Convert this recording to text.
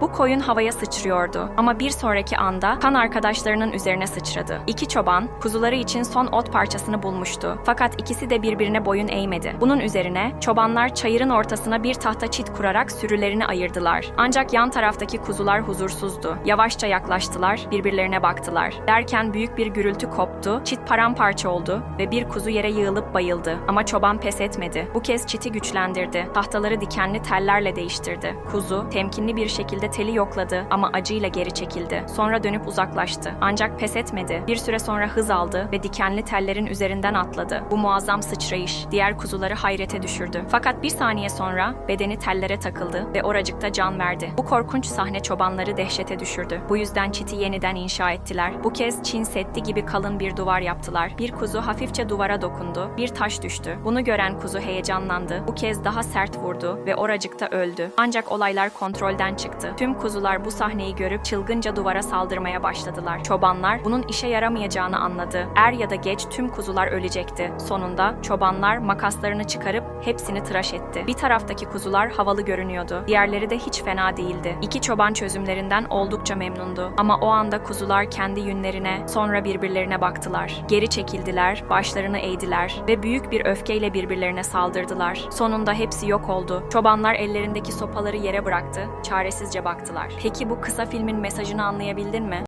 Bu koyun havaya sıçrıyordu ama bir sonraki anda kan arkadaşlarının üzerine sıçradı. İki çoban kuzuları için son ot parçasını bulmuştu. Fakat ikisi de birbirine boyun eğmedi. Bunun üzerine çobanlar çayırın ortasına bir tahta çit kurarak sürülerini ayırdılar. Ancak yan taraftaki kuzular huzursuzdu. Yavaşça yaklaştılar, birbirlerine baktılar. Derken büyük bir gürültü koptu, çit paramparça oldu ve bir kuzu yere yığılıp bayıldı. Ama çoban pes etmedi. Bu kez çiti güçlendirdi. Tahtaları dikenli tellerle değiştirdi. Kuzu temkinli bir şekilde teli yokladı ama acıyla geri çekildi. Sonra dönüp uzaklaştı. Ancak pes etmedi. Bir süre sonra hız aldı ve dikenli tellerin üzerinden atladı. Bu muazzam sıçrayış diğer kuzuları hayrete düşürdü. Fakat bir saniye sonra bedeni tellere takıldı ve oracıkta can verdi. Bu korkunç sahne çobanları dehşete düşürdü. Bu yüzden çiti yeniden inşa ettiler. Bu kez Çin Seddi gibi kalın bir duvar yaptılar. Bir kuzu hafifçe duvara dokundu. Bir taş düştü. Bunu gören kuzu heyecanlandı. Bu kez daha sert vurdu ve oracıkta öldü. Ancak olaylar kontrolden çıktı. Tüm kuzular bu sahneyi görüp çılgınca duvara saldırmaya başladılar. Çobanlar bunun işe yaramayacağını anladı. Er ya da geç tüm kuzular ölecekti. Sonunda çobanlar makaslarını çıkarıp hepsini tıraş etti. Bir taraftaki kuzular havalı görünüyordu. Diğerleri de hiç fena değildi. İki çoban çözümlerinden oldukça memnundu. Ama o anda kuzular kendi yünlerine, sonra birbirlerine baktılar. Geri çekildiler, başlarını eğdiler ve büyük bir öfkeyle birbirlerine saldırdılar. Sonunda hepsi yok oldu. Çobanlar ellerindeki sopaları yere bıraktı, çaresizce baktılar. Peki bu kısa filmin mesajını anlayabildin mi?